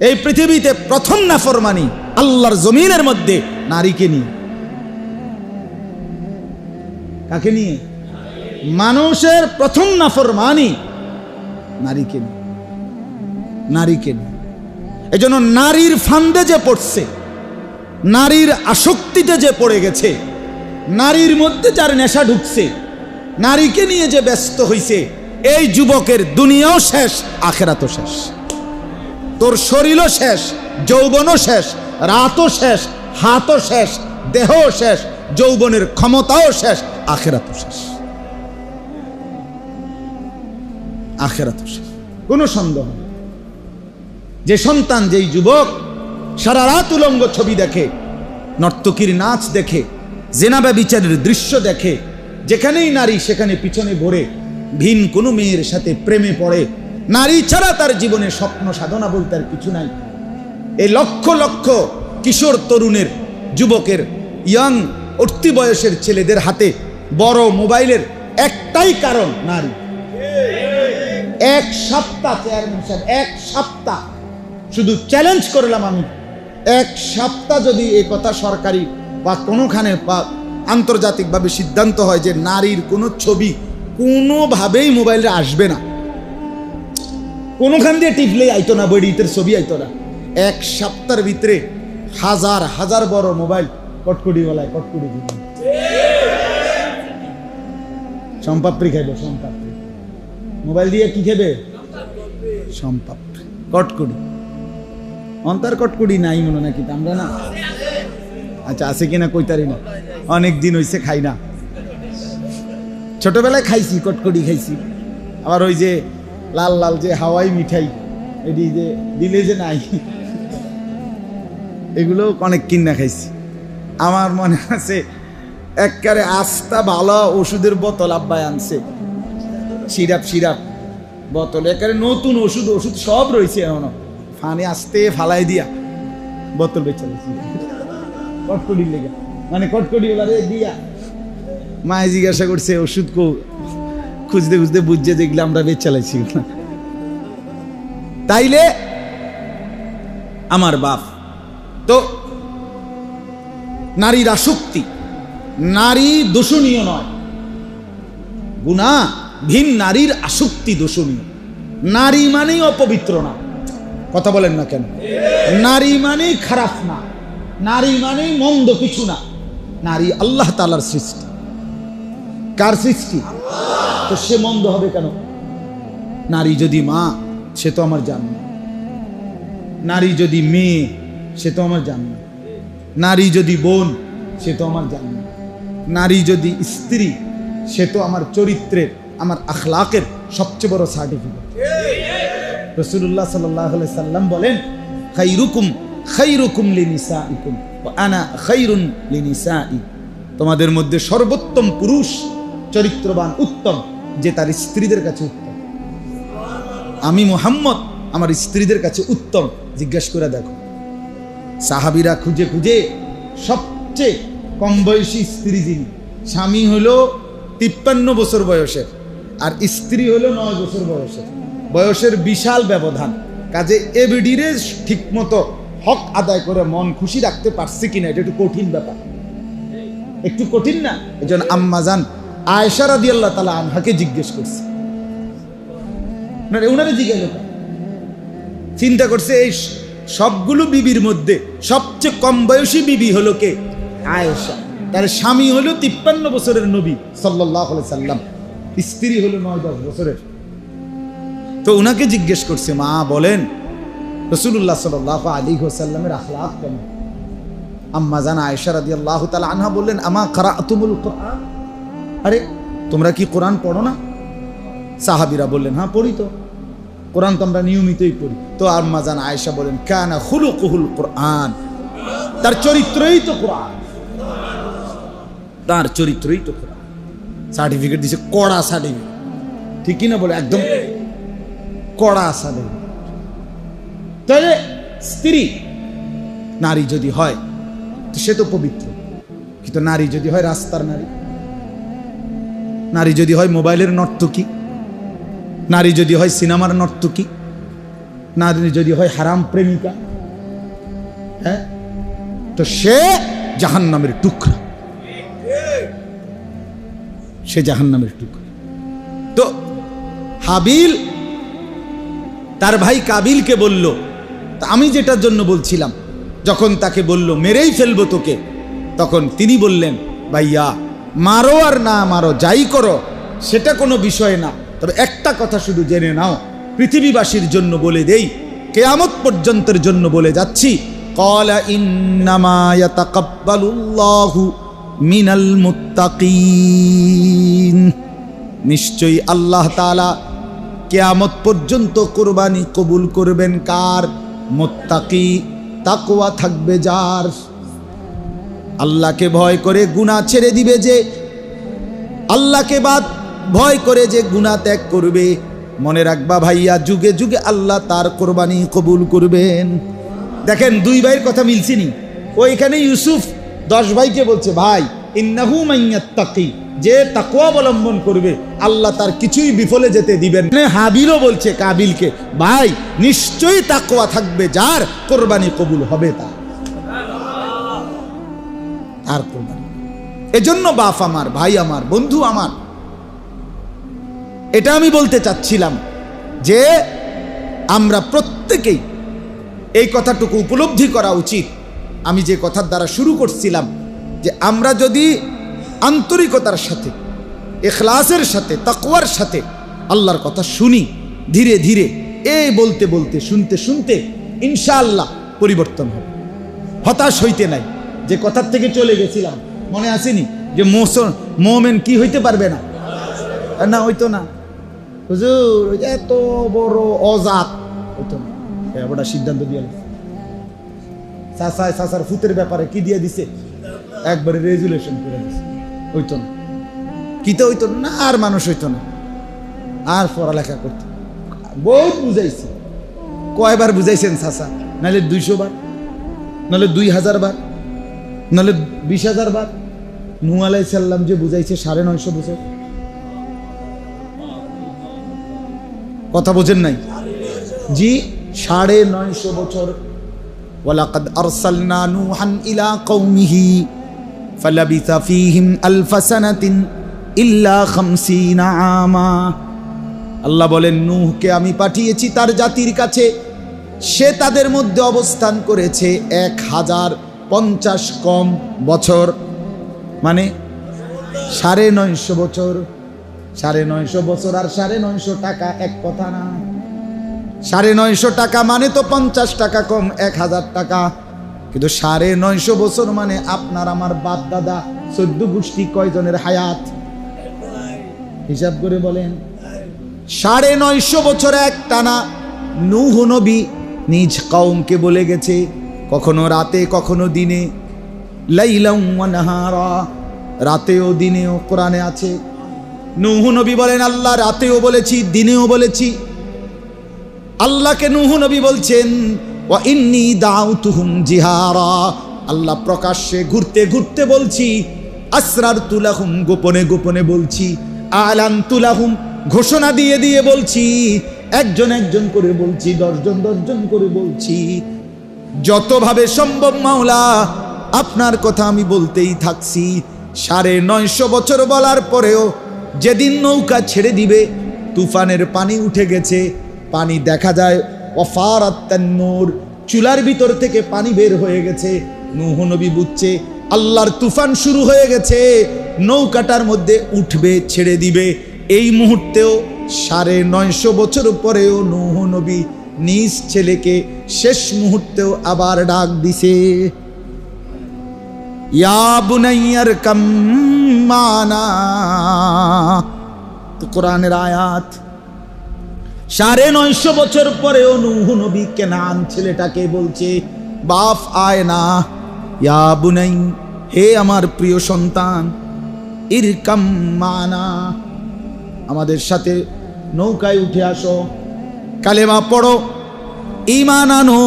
এই পৃথিবীতে প্রথম নাফরমানি আল্লাহর জমিনের মধ্যে নারীকে নিয়ে। কাকে নিয়ে? মানুষের প্রথম নাফরমানি নারীকে নিয়ে। নারীকে নিয়ে। এই জন্য নারীর ফান্দে যে পড়ছে, নারীর আসক্তিতে যে পড়ে গেছে, নারীর মধ্যে যার নেশা ঢুকছে, নারীকে নিয়ে যে ব্যস্ত হইছে, এই যুবকের দুনিয়াও শেষ, আখেরাতও শেষ। তোর শরীরও শেষ, যৌবনও শেষ, রাতও শেষ, হাতও শেষ, দেহও শেষ, যৌবনের ক্ষমতাও শেষ, আখেরাতও শেষ। আখেরাতও শেষ। কোনো সন্দেহ যে সন্তান, যেই যুবক সারা রাত উলঙ্গ ছবি দেখে, নর্তকীর নাচ দেখে জেনাবা বিচারের দৃশ্য দেখে, যেখানেই নারী সেখানে পিছনে ভরে ভিন কোনো মেয়ের সাথে প্রেমে পড়ে নারী ছাড়া তার জীবনে স্বপ্ন সাধনা বলতে আর কিছু নাই। এই লক্ষ লক্ষ কিশোর তরুণের, যুবকের ইয়াং উঠতি বয়সের ছেলেদের হাতে বড় মোবাইলের একটাই কারণ নারী। এক সপ্তাহ চেয়ারম্যান সাহেব, এক সপ্তাহ। শুধু চ্যালেঞ্জ করলাম আমি। এক সপ্তাহ যদি এ কথা সরকারি বা কোনোখানে বা আন্তর্জাতিকভাবে সিদ্ধান্ত হয় যে নারীর কোনো ছবি কোনোভাবেই মোবাইলে আসবে না। কোনোখান দিয়ে টিপলেই আইতো না বইটির ছবি আইতো না। এক সপ্তাহের ভিতরে হাজার হাজার বড় মোবাইল কটকুটি বলায় কটকুটি সম্পাপ্রি খাইবে সম্পাপ্রি মোবাইল দিয়ে কি খেবে সম্পাপ্রি কটকুটি। অন্তর কটকুটি নাই মনে নাকি, আমরা না? আচ্ছা আছে কিনা কইতারি না? অনেক দিন হইছে খাই না। ছোটবেলায় খাইছি, কটকটি খাইছি। আবার ওই যে লাল লাল যে হাওয়াই মিঠাই, এটি যে দিলে যে নাই। এগুলো অনেক কিনা খাইছি। আমার মনে আছে, এককারে আস্তা ভালো ওষুধের বোতল আব্বাই আনছে। সিরাপ সিরাপ বোতল একেবারে নতুন ওষুধ ওষুধ সব রয়েছে এখনও। ফানে আসতে ফালাই দিয়া বোতল বেচে কটকটির লেগে। মানে কটকটি ওলারে দিয়া। মায়ে জিজ্ঞাসা করছে, ওষুধ কো খুঁজতে খুঁজতে বুঝছে, দেখলে আমরা বেচ চালাইছি। তাইলে আমার বাপ, তো নারীর আসক্তি নারী দোষণীয় নয়। গুণা, ভিন নারীর আসক্তি দোষণীয়। নারী মানেই অপবিত্র না। কথা বলেন না কেন? নারী মানেই খারাপ না। নারী মানেই মন্দ কিছু না। নারী আল্লাহ তালার সৃষ্টি। কার সৃষ্টি? তো সে মন্দ হবে কেন? নারী যদি মা, সে তো আমার জান নারী যদি মেয়ে, সে তো আমার জান নারী যদি বোন, সে তো আমার জান নারী যদি স্ত্রী, সে তো আমার চরিত্রের, আমার আখলাকের সবচেয়ে বড় সার্টিফিকেট রসুল্লাহ সাল্লাহ সাল্লাম বলেন খাইরুকুম খাইরুকুম লিনিসাইকুম, ওয়া আনা খাইরুন লিনিসাই। তোমাদের মধ্যে সর্বোত্তম পুরুষ, চরিত্রবান, উত্তম। যে তার স্ত্রীদের কাছে উত্তম। আমি মোহাম্মদ, আমার স্ত্রীদের কাছে উত্তম। জিজ্ঞেস করে দেখো। সাহাবিরা খুঁজে খুঁজে সবচেয়ে কম বয়সী স্ত্রী যিনি, স্বামী হলো তিপ্পান্ন বছর বয়সের আর স্ত্রী হলো নয় বছর বয়সের। বয়সের বিশাল ব্যবধান। কাজে এবিডিরে ঠিক মতো হক আদায় করে মন খুশি রাখতে পারছে কিনা, এটা একটু কঠিন ব্যাপার। একটু কঠিন না? এই জন্য আম্মাজান আয়সা রাদি আল্লাহ তালা আনহাকে জিজ্ঞেস করছে। ওনারে জিজ্ঞাসা চিন্তা করছে এই সবগুলো বিবির মধ্যে সবচেয়ে কম বয়সী বিবি হলো কে? তার স্বামী হলো তিপ্পান্ন বছরের নবী সাল্লাহ সাল্লাম। স্ত্রী হলো নয় দশ বছরের। তো উনাকে জিজ্ঞেস করছে, মা, বলেন রসুল্লাহ সাল্লাহ আলী হোসাল্লামের আখলাক কেমন? আম্মা জানা আয়েশা রাদি আল্লাহ তালা আনহা বললেন, আমা খারা আতুমুল কোরআন? আরে, তোমরা কি কোরআন পড়ো না? সাহাবিরা বললেন হ্যাঁ পড়ি তো। কোরআন তো আমরা নিয়মিতই পড়ি। তো আম্মা জান আয়েশা বলেন, কানা হুলু কুহুল কোরআন। তার চরিত্রই তো কোরআন। তার চরিত্রই তো কোরআন। সার্টিফিকেট দিছে কড়া সার্টিফিকেট। ঠিক কি না বলে? একদম কড়া সার্টিফিকেট। তাহলে স্ত্রী, নারী যদি হয় সে তো পবিত্র। কিন্তু নারী যদি হয়, রাস্তার নারী। নারী যদি হয় মোবাইলের নর্তকী, নারী যদি হয় সিনেমার নর্তকী, নারী যদি হয় হারাম প্রেমিকা হ্যাঁ? তো সে জাহান্নামের টুকরা। সে জাহান্নামের টুকরা। তো হাবিল, তার ভাই কাবিলকে বলল আমি যেটার জন্য বলছিলাম, যখন তাকে বলল, মেরেই ফেলব তোকে, তখন তিনি বললেন, ভাইয়া মারো আর না মারো, যাই করো, সেটা কোনো বিষয় না। তবে একটা কথা শুধু জেনে নাও, পৃথিবীবাসীর জন্য বলে দেই, কেয়ামত পর্যন্তের জন্য বলে যাচ্ছি কলা মিনাল নিশ্চয়ই আল্লাহ তাআলা কেয়ামত পর্যন্ত কোরবানি কবুল করবেন কার? মোত্তাকি তাকোয়া থাকবে যার। আল্লাহকে ভয় করে গুণা ছেড়ে দিবে যে, আল্লাহকে বাদ ভয় করে যে গুণা ত্যাগ করবে। মনে রাখবা ভাইয়া, যুগে যুগে আল্লাহ তার কোরবানি কবুল করবেন। দেখেন, দুই ভাইয়ের কথা মিলছিনি ওইখানে ইউসুফ দশ ভাইকে বলছে, ভাই, ইন্নাহু মাইয়াত্তাকি, যে তাকওয়া অবলম্বন করবে, আল্লাহ তার কিছুই বিফলে যেতে দিবেন। হাবিলও বলছে কাবিলকে, ভাই, নিশ্চয়ই তাকওয়া থাকবে, যার কোরবানি কবুল হবে তার। তার কোরবানি এজন্য বাপ আমার, ভাই আমার, বন্ধু আমার, এটা আমি বলতে চাচ্ছিলাম যে আমরা প্রত্যেকেই এই কথাটুকু উপলব্ধি করা উচিত। আমি যে কথার দ্বারা শুরু করছিলাম যে আমরা যদি আন্তরিকতার সাথে, এখলাসের সাথে, তাকওয়ার সাথে আল্লাহর কথা শুনি, ধীরে ধীরে, এই বলতে বলতে, শুনতে শুনতে ইনশাআল্লাহ পরিবর্তন হবে। হতাশ হইতে নাই। যে কথার থেকে চলে গেছিলাম, মনে আসেনি? যে মোসন মোমেন কি হইতে পারবে না? না, হইতো না। হুজুর এত বড় অজাত। হইতো না। এবার সিদ্ধান্ত দিয়ে চাষায় চাষার ফুতের ব্যাপারে কি দিয়ে দিছে? একবারে রেজুলেশন করে দিছে। হইতো না। কিতে হইতো না আর মানুষ হইতো না। আর পড়ালেখা করতো বহুত বুঝাইছে। কয়বার বুঝাইছেন চাষা নাহলে দুইশো বার, নাহলে দুই হাজার বার। নাহলে বিশ হাজার বার নু আলাই সাল্লাম যে বুঝাইছে, সাড়ে নয়শো বছর কথা বোঝেন নাই? জি, সাড়ে নয়শো বছর। ওয়ালাকাদ আরসালনা নূহান ইলা কওমিহি ফালাবিথা ফীহিম আলফা সানাতিন ইল্লা খামসিনা আমা। আল্লাহ বলেন, নূহকে আমি পাঠিয়েছি তার জাতির কাছে। সে তাদের মধ্যে অবস্থান করেছে এক হাজার পঞ্চাশ কম বছর। মানে সাড়ে নয়শো বছর। সাড়ে নয়শো বছর আর সাড়ে নয়শো টাকা এক কথা না। সাড়ে নয়শো টাকা মানে তো পঞ্চাশ টাকা কম এক হাজার টাকা। কিন্তু সাড়ে নয়শো বছর মানে আপনার আমার বাপ দাদা চোদ্দ গোষ্ঠী কয়জনের হায়াত? হিসাব করে বলেন। সাড়ে নয়শো বছর এক টানা নবী নিজ কৌমকে বলে গেছে কখনো রাতে, কখনো দিনে। রাতেও, দিনেও কোরআনে আছে। নূহ নবী বলেন, আল্লাহ রাতেও বলেছি, দিনেও বলেছি। আল্লাহকে নূহ নবী বলছেন, ওয়া ইন্নি দাউতুহুম জিহারা। আল্লাহ প্রকাশ্যে ঘুরতে ঘুরতে বলছি আসরার তুলাহুম গোপনে গোপনে বলছি। আলান তুলাহুম ঘোষণা দিয়ে দিয়ে বলছি। একজন একজন করে বলছি, দশজন দশজন করে বলছি। যতভাবে সম্ভব মাওলা, আপনার কথা আমি বলতেই থাকছি। সাড়ে নয়শো বছর বলার পরেও যেদিন নৌকা ছেড়ে দিবে, তুফানের পানি উঠে গেছে। পানি দেখা যায় অফার নূর, চুলার ভিতর থেকে পানি বের হয়ে গেছে। নবী বুঝছে, আল্লাহর তুফান শুরু হয়ে গেছে। নৌকাটার মধ্যে উঠবে, ছেড়ে দিবে। এই মুহূর্তেও সাড়ে নয়শো বছর পরেও নবী নিজ ছেলেকে শেষ মুহূর্তেও আবার ডাক দিছে। ইয়া বুনাইয়ার কাম্মানা, তো কোরআনের আয়াত, সাড়ে নয়শো বছর পরেও নূহ নবী কেনান ছেলেটাকে বলছে বাপ আয় না, ইয়া বুনাই, হে আমার প্রিয় সন্তান ইরকাম মানা আমাদের সাথে নৌকায় উঠে আসো। কালেমা পড়ো। ইমান আনো।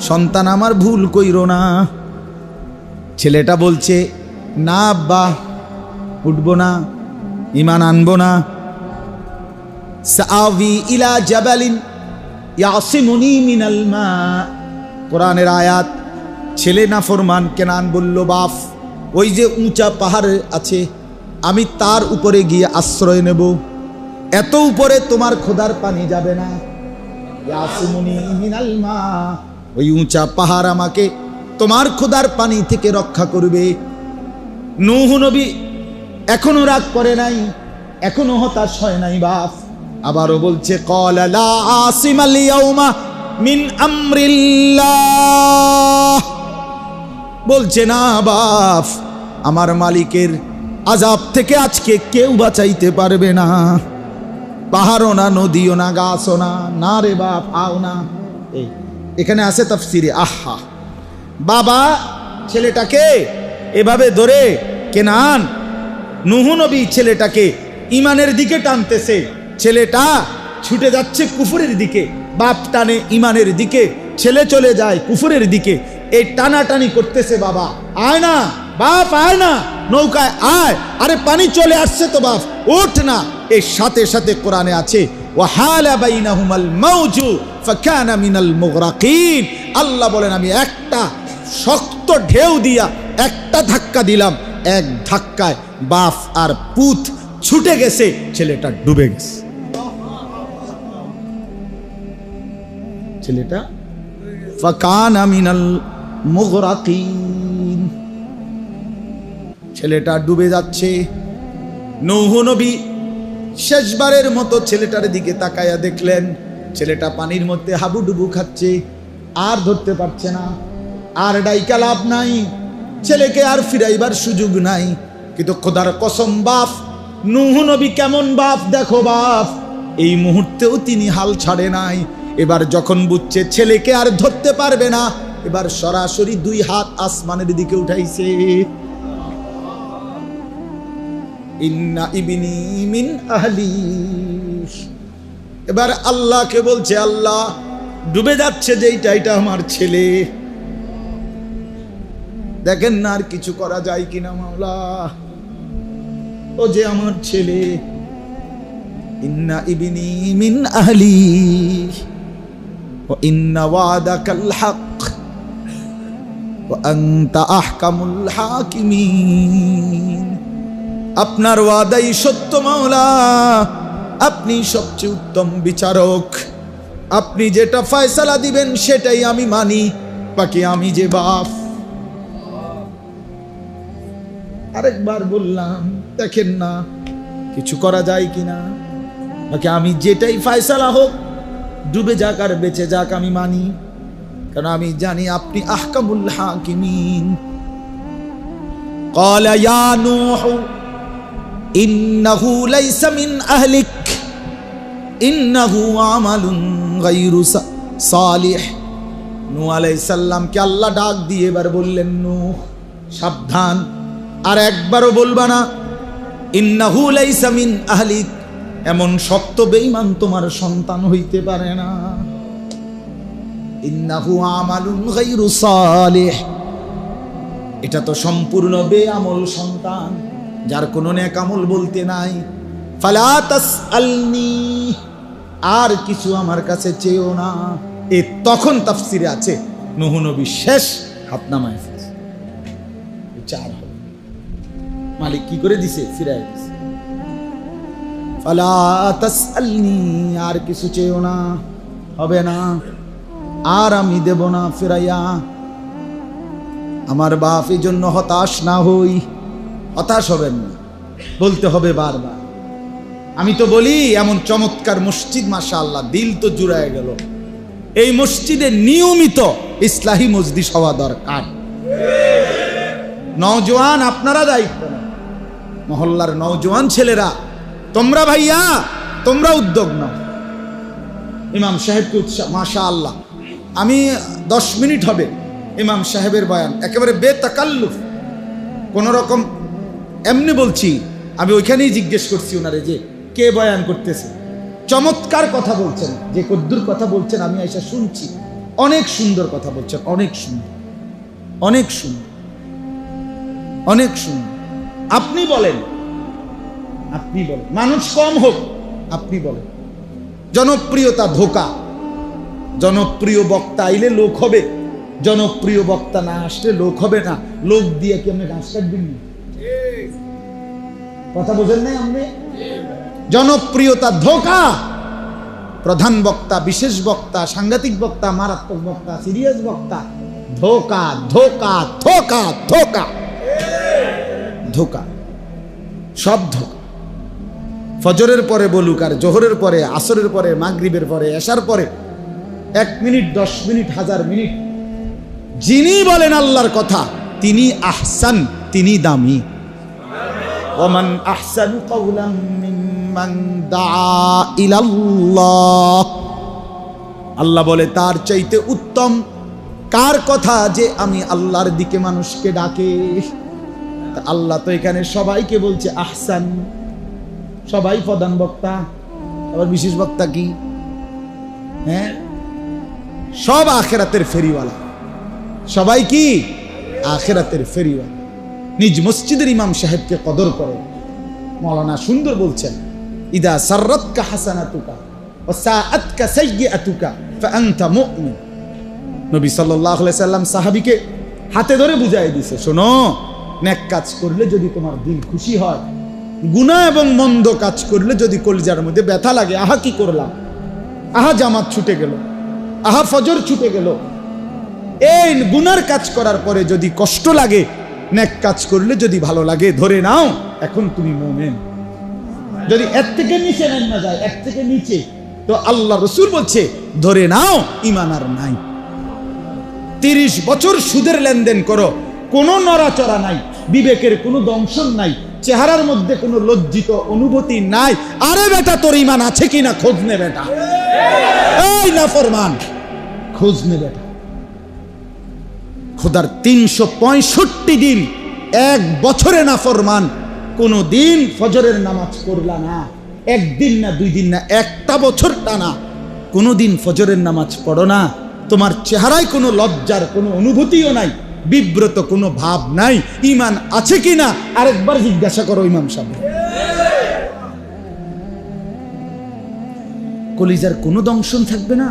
সন্তান আমার ভুল কইরো না। ছেলেটা বলছে, না আব্বা, উঠবো না ইমান আনব না। সাআবি ইলা জাবালিন ইয়াসিমুনি মিনাল মা। কোরআনের আয়াত, ছেলে না ফরমান কেনান বলল বাপ ওই যে উঁচা পাহাড় আছে, আমি তার উপরে গিয়ে আশ্রয় নেব। এত উপরে তোমার খোদার পানি যাবে না। ইয়াসিমুনি মা। ওই উঁচা পাহাড় আমাকে তোমার খোদার পানি থেকে রক্ষা করবে। নূহ নবী এখনও রাগ করে নাই, এখনও হতাশ হয় নাই বাপ। আবারও বলছে, কল লা আসিমাল ইয়াউমা মিন আমরিল্লাহ। বলছে, না বাপ, আমার মালিকের আজাব থেকে আজকে কেউ বাঁচাইতে পারবে না। পাহাড়ও না, নদীও না, গাছও না না রে বাপ, আও না। এই, এখানে আছে তাফসিরে আহা। বাবা, ছেলেটাকে এভাবে ধরে কেনান। নুহু নবী ছেলেটাকে ইমানের দিকে টানতেছে। ছেলেটা ছুটে যাচ্ছে কুফুরের দিকে। বাপ টানে ইমানের দিকে। ছেলে চলে যায় কুফুরের দিকে। এই টানাটানি করতেছে বাবা। আয় না, বাপ, আয় না। নৌকায় আয়। আরে পানি চলে আসছে তো বাপ, ওঠ না। এর সাথে সাথে কোরআনে আছে আল্লাহ বলেন, আমি একটা শক্ত ঢেউ দিয়া একটা ধাক্কা দিলাম, এক ধাক্কায় বাফ আর পুত ছুটে গেছে, ছেলেটা ডুবে গেছে। ছেলেটা, ফাকানা মিনাল মুগরাকিন। ছেলেটা ডুবে যাচ্ছে। নৌহ নবী শেষবারের মতো ছেলেটার দিকে তাকায়া দেখলেন। ছেলেটা পানির মধ্যে হাবুডুবু খাচ্ছে, আর ধরতে পারছে না। আর ডাইকা লাভ নাই, ছেলেকে আর ফিরাইবার সুযোগ নাই। কিন্তু খোদার কসম বাপ, নুহ নবী কেমন বাপ, দেখো বাপ। এই মুহূর্তেও তিনি হাল ছাড়ে নাই। এবার যখন বুঝছে ছেলেকে আর ধরতে পারবে না, এবার সরাসরি দুই হাত আসমানের দিকে উঠাইছে। ইন্না ইবিনি মিন এবার আল্লাহকে বলছে, আল্লাহ, ডুবে যাচ্ছে যে এটা আমার ছেলে। দেখেন না আর কিছু করা যায় কিনা মাওলা। ও যে আমার ছেলে। আল্লাহ মিন ও আপনার ওয়াদাই সত্য মাওলা আপনি সবচেয়ে উত্তম বিচারক আপনি যেটা ফয়সালা দিবেন সেটাই আমি মানি বাকি আমি যে বাপ আরেকবার বললাম দেখেন না কিছু করা যায় কিনা বাকি আমি যেটাই ফয়সালা হোক ডুবে যাক আর বেঁচে যাক আমি মানি কারণ আমি জানি আপনি আহকামুল হাকিমিন قال يا نوح ইন্নাহু লাইসা মিন আহলিক, ইন্নাহু আমালুন গাইরু সালিহ। নু আলাইসাল্লামকে আল্লাহ ডাক দিয়ে এবার বললেন নু সাবধান। আর একবারও বলবা না, ইন্নাহু লাইসা আহলিক, এমন শক্ত বেঈমান তোমার সন্তান হইতে পারে না। ইন্নাহু আমালুন গাইরু সালিহ। এটা তো সম্পূর্ণ বেআমল সন্তান। যার কোনো নেক আমল বলতে নাই। ফালা তাসআলনি, আর কিছু আমার কাছে চেয়েও না। এ তখন তাফসিরে আছে নূহ নবী শেষ হাত নামায় ফেলছে। চার হবে। মালিক কি করে দিছে? ফিরাই দিছে। ফালা তাসআলনি, আর কিছু চেয়েও না। হবে না। আর আমি দেব না ফিরাইয়া। আমার বাপ এই জন্য হতাশ না হই। হতাশ হবেন না। বলতে হবে বারবার। আমি তো বলি, এমন চমৎকার মসজিদ মাসা আল্লাহ দিল তো জুড়ায় গেল। এই মসজিদে নিয়মিত ইসলাহী মসজিদ হওয়া দরকার। নওজোয়ান আপনারা দায়িত্ব মহল্লার নওজোয়ান ছেলেরা, তোমরা ভাইয়া, তোমরা উদ্যোগ নাও। ইমাম সাহেবকে উৎসাহ মাশা আল্লাহ আমি দশ মিনিট হবে ইমাম সাহেবের বয়ান। একেবারে বেতাকাল্লুফ। কোনো রকম এমনি বলছি, আমি ওইখানেই জিজ্ঞেস করছি ওনারে যে, কে বয়ান করতেছে? চমৎকার কথা বলছেন, যে কদ্দুর কথা বলছেন, আমি এসে শুনছি। অনেক সুন্দর কথা বলছেন, অনেক সুন্দর। অনেক সুন্দর। অনেক সুন্দর। আপনি বলেন। আপনি বলেন। মানুষ কম হোক, আপনি বলেন। জনপ্রিয়তা ধোকা। জনপ্রিয় বক্তা আইলে লোক হবে। জনপ্রিয় বক্তা না আসলে লোক হবে না। লোক দিয়ে কি আপনি ঘাস কাটবেন না? কথা বোঝেন নাই আপনি? জনপ্রিয়তা ধোকা। প্রধান বক্তা, বিশেষ বক্তা, সাংঘাতিক বক্তা, মারাত্মক বক্তা, সিরিয়াস বক্তা। ধোকা ধোকা ধোকা ধোকা। ধোকা। সব ধোকা। ফজরের পরে বলুক আর জোহরের পরে, আসরের পরে, মাগরিবের পরে এসার পরে, এক মিনিট, দশ মিনিট, হাজার মিনিট। যিনি বলেন আল্লাহর কথা, তিনি আহসান, তিনি দামি। ওমান আহসান কওলাম মিম্মান দাআ ইলাল্লাহ আল্লাহ বলে, তার চাইতে উত্তম কার কথা যে আমি আল্লাহর দিকে মানুষকে ডাকে? আল্লাহ তো এখানে সবাইকে বলছে, আহসান। সবাই প্রধান বক্তা। আবার বিশেষ বক্তা কি? হ্যাঁ? সব আখেরাতের ফেরিওয়ালা। সবাই কি? আখেরাতের ফেরিওয়ালা। নিজ মসজিদের ইমাম সাহেবকে কদর করে। মৌলানা সুন্দর বলছেন, ইদা সাররাতকা হাসানাতুকা ওয়া সাআতকা সাইয়্যাতুকা ফাআনতা মুমিন। নবী সাল্লাল্লাহু আলাইহি সাল্লাম সাহাবীকে হাতে ধরে বুঝাই দিছে, শোনো, নেক কাজ করলে যদি তোমার দিল খুশি হয়, গুনাহ এবং মন্দ কাজ করলে যদি কলিজার মধ্যে ব্যথা লাগে, আহা কি করলাম? আহা জামাত ছুটে গেল, আহা ফজর ছুটে গেল। এই গুনার কাজ করার পরে যদি কষ্ট লাগে নেক কাজ করলে যদি ভালো লাগে, ধরে নাও, এখন তুমি মোমেন। যদি এর থেকে নিচে নেন না যায় এক থেকে নিচে। তো আল্লাহ রসুল বলছে, ধরে নাও ইমান আর নাই। তিরিশ বছর সুদের লেনদেন করো, কোনো নড়াচড়া নাই, বিবেকের কোনো দংশন নাই, চেহারার মধ্যে কোনো লজ্জিত অনুভূতি নাই। আরে বেটা, তোর ইমান আছে কিনা? খোঁজ নে বেটা। এই না ফরমান খোঁজ নে বেটা। খোদার তিনশো পঁয়ষট্টি দিন, এক বছরে না ফরমান কোনো দিন ফজরের নামাজ পড়লা না। একদিন না দুই দিন না, একটা বছর টানা। কোনো দিন ফজরের নামাজ পড়ো না। তোমার চেহারায় কোনো লজ্জার কোনো অনুভূতিও নাই, বিব্রত কোনো ভাব নাই ইমান আছে কি না? আরেকবার জিজ্ঞাসা করো ইমাম সাহেব। কলিজার কোনো দংশন থাকবে না,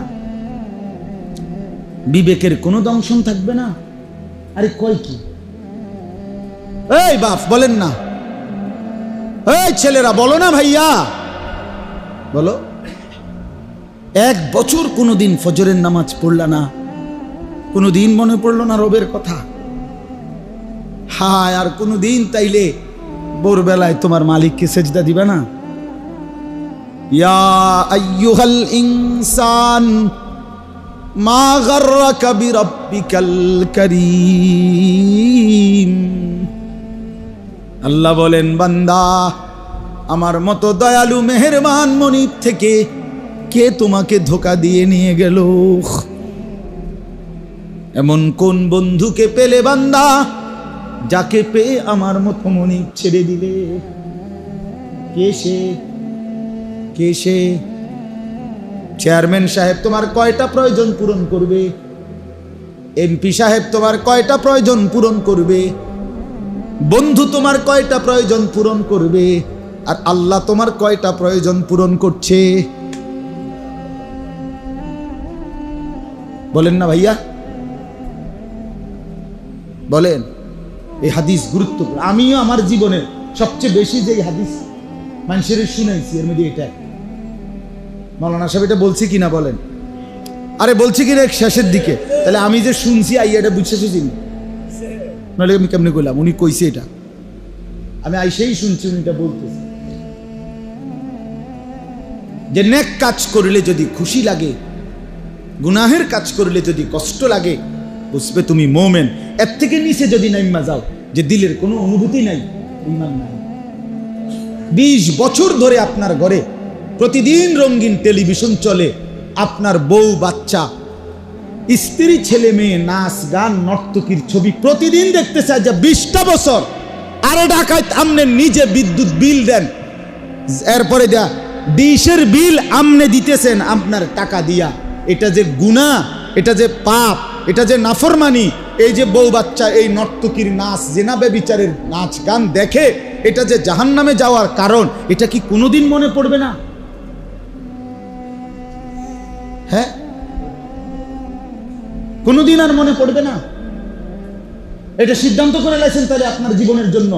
বিবেকের কোনো দংশন থাকবে না আরে কয় কি? এই বাপ, বলেন না। এই ছেলেরা, বলো না ভাইয়া। বলো। এক বছর কোনোদিন ফজরের নামাজ পড়লা না। কোনোদিন মনে পড়ল না রবের কথা। হায়, আর কোনোদিন তাইলে ভোরবেলায় তোমার মালিককে সেজদা দিবে না? ইয়া আইয়ুহাল ইনসান মা কারীম। আল্লাহ বলেন, বান্দা, আমার মতো দয়ালু মেহেরবান মনিব থেকে কে তোমাকে ধোকা দিয়ে নিয়ে গেল? এমন কোন বন্ধুকে পেলে বান্দা, যাকে পেয়ে আমার মতো মনিব ছেড়ে দিলে? কে সে? কে সে? চেয়ারম্যান সাহেব, তোমার কয়টা প্রয়োজন পূরণ করবে? এমপি সাহেব, তোমার কয়টা প্রয়োজন পূরণ করবে? বন্ধু, তোমার কয়টা প্রয়োজন পূরণ করবে? আর আল্লাহ তোমার কয়টা প্রয়োজন পূরণ করছে? বলেন না ভাইয়া। বলেন, এই হাদিস গুরুত্বপূর্ণ। আমিও আমার জীবনের সবচেয়ে বেশি যে হাদিস মানুষের শুনাইছি এর মধ্যে এটা মৌলানা সাহেব এটা বলছি কিনা বলেন? আরে বলছি কিনা শেষের দিকে। তাহলে আমি যে শুনছি আই এটা বুঝতে চিনি নাহলে আমি কেমনি কইলাম? উনি কইছে এটা। আমি আইসেই শুনছি উনি এটা বলতেছে। যে নেক কাজ করলে যদি খুশি লাগে, গুনাহের কাজ করলে যদি কষ্ট লাগে, বুঝবে তুমি মোমেন। এর থেকে নিচে যদি নাইমা যাও, যে দিলের কোনো অনুভূতি নাই, ইমান নাই। বিশ বছর ধরে আপনার ঘরে প্রতিদিন রঙিন টেলিভিশন চলে, আপনার বউ বাচ্চা, স্ত্রী, ছেলে, মেয়ে, নাচ, গান, নর্তকীর ছবি প্রতিদিন দেখতে চায় যে বিশটা বছর। আরে ঢাকায় আমনে নিজে বিদ্যুৎ বিল দেন। এরপরে যা ডিশের বিল আমনে দিতেছেন আপনার টাকা দিয়া। এটা যে গুণা এটা যে পাপ, এটা যে নাফরমানি, এই যে বউ বাচ্চা, এই নর্তকীর নাচ জেনাবে বিচারের নাচ, গান দেখে, এটা যে জাহান্নামে যাওয়ার কারণ, এটা কি কোনোদিন মনে পড়বে না? হ্যাঁ? কোনোদিন আর মনে পড়বে না? এটা সিদ্ধান্ত করে লাইছেন তাহলে আপনার জীবনের জন্য।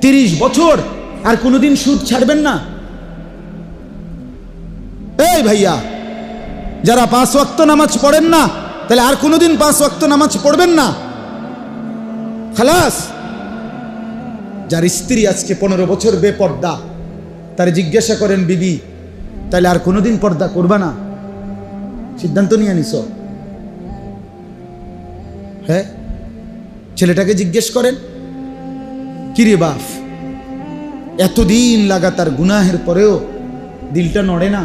তিরিশ বছর আর কোনোদিন সুদ ছাড়বেন না? এই ভাইয়া, যারা পাঁচ ওয়াক্ত নামাজ পড়েন না, তাহলে আর কোনোদিন পাঁচ ওয়াক্ত নামাজ পড়বেন না? খালাস, যার স্ত্রী আজকে পনেরো বছর বেপর্দা, তার জিজ্ঞাসা করেন, বিবি তাহলে আর কোনোদিন পর্দা করবা না। সিদ্ধান্ত নিয়ে নিস হ্যাঁ? ছেলেটাকে জিজ্ঞেস করেন কিরে বাপ, এতদিন লাগাতার গুনাহের পরেও দিলটা নড়ে না?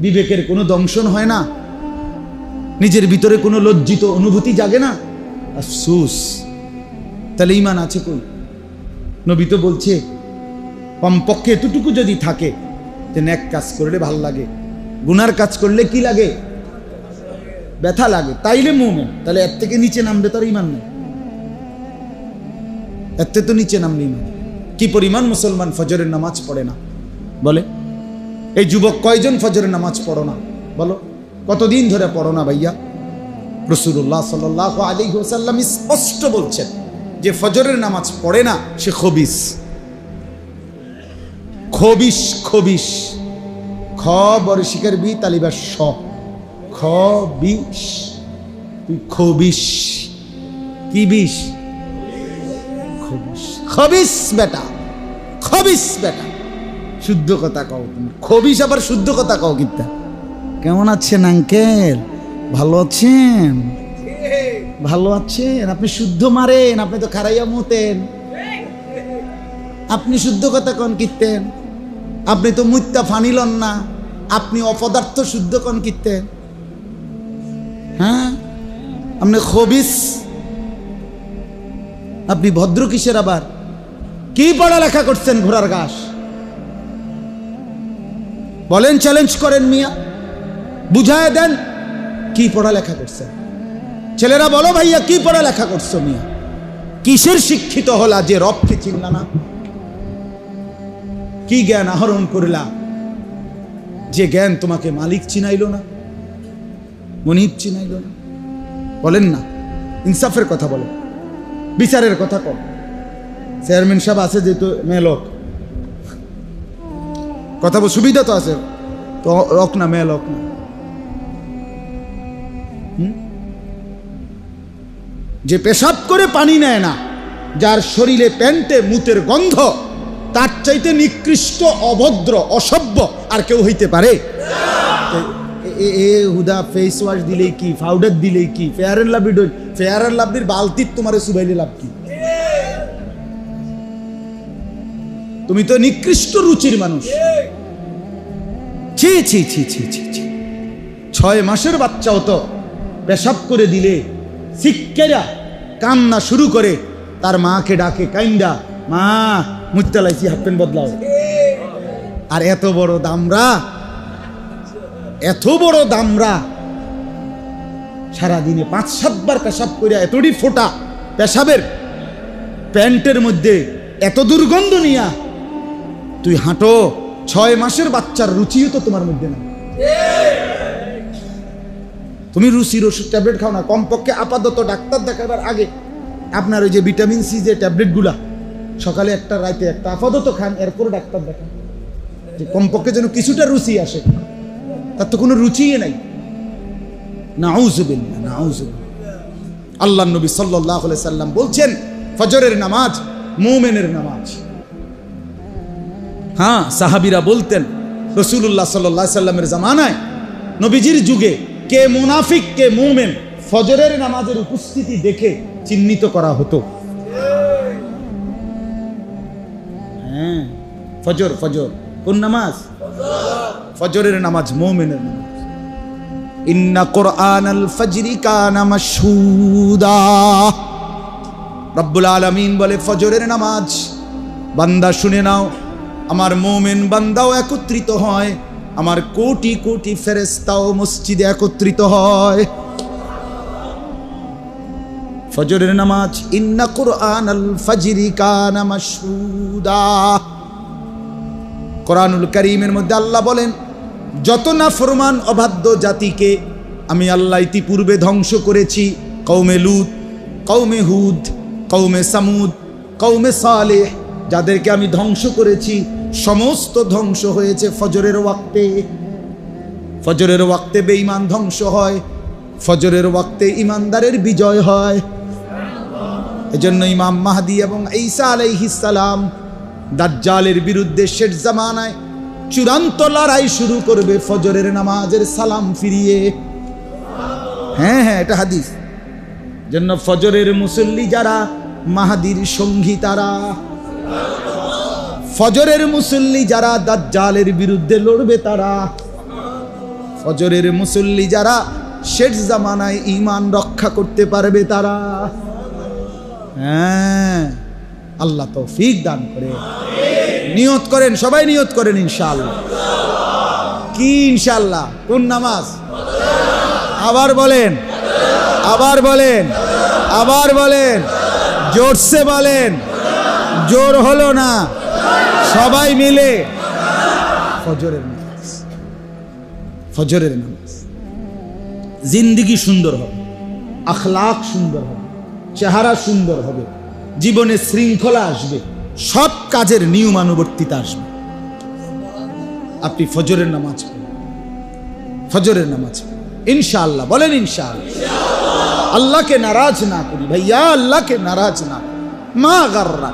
বিবেকের কোনো দংশন হয় না? নিজের ভিতরে কোনো লজ্জিত অনুভূতি জাগে না? আফসুস। তাহলে ইমান আছে কই? নবী তো বলছে, কমপক্ষে এতটুকু যদি থাকে ন্যাক কাজ করলে ভালো লাগে। গুনার কাজ করলে কি লাগে? ব্যথা লাগে। তাইলে মোমেন। তাহলে এর থেকে নিচে নামবে তার ইমান নেই। এর থেকে তো নিচে নামলে ইমান কি পরিমাণ মুসলমান ফজরের নামাজ পড়ে না? বলে? এই যুবক কয়জন ফজরের নামাজ পড়ো না? বলো। কতদিন ধরে পড়ো না ভাইয়া? রসুল্লাহ সাল আলী সাল্লাম স্পষ্ট বলছেন যে ফজরের নামাজ পড়ে না, সে খবিস। খবিস খবিস খ বর্ষিকের বি তালিবার স। খ বিষ তুই খবিস কি বিষ? খবিস খবিস বেটা। খবিস বেটা। শুদ্ধ কথা কও তুমি। খবিস আবার শুদ্ধ কথা কও কিতা? কেমন আছেন আঙ্কেল? ভালো আছেন? ভালো আছেন? আপনি শুদ্ধ মারেন আপনি তো খারাইয়া মতেন। আপনি শুদ্ধ কথা কন কীর্তেন আপনি তো মুত্যা ফানিলন না। আপনি অপদার্থ শুদ্ধ কন কীর্তেন হ্যাঁ? আপনি খবিস? আপনি ভদ্র কিসের আবার? কি পড়ালেখা করছেন ঘোড়ার ঘাস? বলেন চ্যালেঞ্জ করেন মিয়া। বুঝায় দেন, কি পড়ালেখা করছেন? ছেলেরা বলো ভাইয়া, কি পড়ালেখা করছ মিয়া? কিসের শিক্ষিত হলা যে রবকে চিনলা না? কি জ্ঞান আহরণ করলা? যে জ্ঞান তোমাকে মালিক চিনাইল না, মনিব চিনাইল না। বলেন না, ইনসাফের কথা বলো বিচারের কথা কম চেয়ারম্যান সাহেব আছে যেহেতু, মেয়ে লোক। কথা বল, সুবিধা তো আছে। তো রক না, মেয়ে লোক না? যে পেশাব করে পানি নেয় না, যার শরীরে প্যান্টে মুতের গন্ধ তার চাইতে নিকৃষ্ট, অভদ্র, অসভ্য আর কেউ হইতে পারে? এ- হুদা ফেস ওয়াশ দিলেই কি? পাউডার দিলেই কি? ফেয়ার লাভলি ডই ফেয়ার অ্যান্ড লাভলির বালতির তোমার সুবাইলে লাভ কি? তুমি তো নিকৃষ্ট রুচির মানুষ। ছি ছি ছি ছি ছি ছি। ছয় মাসের বাচ্চাও তো পেশাব করে দিলে শিক্ষেরা কান্না শুরু করে, তার মাকে ডাকে, কাইন্দা, মা মুত্তালাইছি হাফ প্যান্ট বদলাও। আর এত বড় দামরা, এত বড় দামরা, সারাদিনে পাঁচ, সাতবার পেশাব করিয়া এতটি ফোটা পেশাবের প্যান্টের মধ্যে এত দুর্গন্ধ নিয়া, তুই হাঁটো, ছয় মাসের বাচ্চার রুচিও তো তোমার মধ্যে না তুমি রুচির ওষুধ ট্যাবলেট খাও না, কমপক্ষে আপাতত ডাক্তার দেখাবার আগে আপনার ওই যে ভিটামিন সি যে ট্যাবলেটগুলা সকালে একটা রাতে একটা। আপাতত খান, এরপর ডাক্তার দেখান। যে কমপক্ষে যেন কিছুটা রুচি আসে। তার তো কোনো রুচিই নাই। আল্লাহ নবী সাল্লাহ সাল্লাম বলছেন, ফজরের নামাজ মোমেনের নামাজ। হ্যাঁ সাহাবিরা বলতেন রসুল্লাহ সাল্লাহ সাল্লামের জামানায়, নবীজির যুগে কে মুনাফিক, কে মোমেন, ফজরের নামাজের উপস্থিতি দেখে চিহ্নিত করা হতো। ফজর ফজর। কোন নামাজ? ফজরের নামাজ, মোমেনের নামাজ। ইন্না কোরআন আল ফজরি কানা মাশহুদা। রব্বুল আলামিন বলে, ফজরের নামাজ, বান্দা শুনে নাও, আমার মোমেন বান্দাও একত্রিত হয়, আমার কোটি কোটি ফেরেস্তাও মসজিদে একত্রিত হয়। ফজরের নামাজ, ইন্না কোরআন আল ফজরি কানা মাশহুদা। কোরআনুল করিমের মধ্যে আল্লাহ বলেন, যত না ফরমান অবাধ্য জাতিকে, আমি আল্লাহ ইতিপূর্বে ধ্বংস করেছি কৌমে লুত কৌমে হুদ কৌমে সামুদ কৌমে সালেহ, যাদেরকে আমি ধ্বংস করেছি, সমস্ত ধ্বংস হয়েছে ফজরের ওয়াক্তে। ফজরের ওয়াক্তে বেঈমান ধ্বংস হয়, ফজরের ওয়াক্তে ইমানদারের বিজয় হয়। এজন্য ইমাম মাহাদি এবং ঈসা আলাইহিসালাম দাজ্জালের বিরুদ্ধে শেষ জামানায় চূড়ান্ত লড়াই শুরু করবে ফজরের নামাজের সালাম ফিরিয়ে। হ্যাঁ হ্যাঁ এটা হাদিস। জন্য ফজরের মুসল্লি যারা, মাহাদির সঙ্গী তারা। ফজরের মুসল্লি যারা দাজ্জালের বিরুদ্ধে লড়বে তারা। ফজরের মুসল্লি যারা শেষ জামানায় ইমান রক্ষা করতে পারবে তারা। হ্যাঁ। আল্লাহ তৌফিক দান করে। নিয়ত করেন, সবাই নিয়ত করেন ইনশাআল্লাহ। কি ইনশাআল্লাহ? কোন নামাজ? আবার বলেন আবার বলেন আবার বলেন, জোরসে বলেন, জোর হলো না। সবাই মিলে ফজরের নামাজ ফজরের নামাজ। জিন্দিগি সুন্দর হবে আখলাখ সুন্দর হবে, চেহারা সুন্দর হবে। জীবনে শৃঙ্খলা আসবে, সব কাজের নিয়মানুবর্তিতা আসবে। আপনি ফজরের নামাজ ফজরের নামাজ। ইনশাআল্লাহ, বলেন ইনশাআল্লাহ। আল্লাহকে নারাজ না করি, ভাইয়া, আল্লাহকে নারাজ না মা গার্রা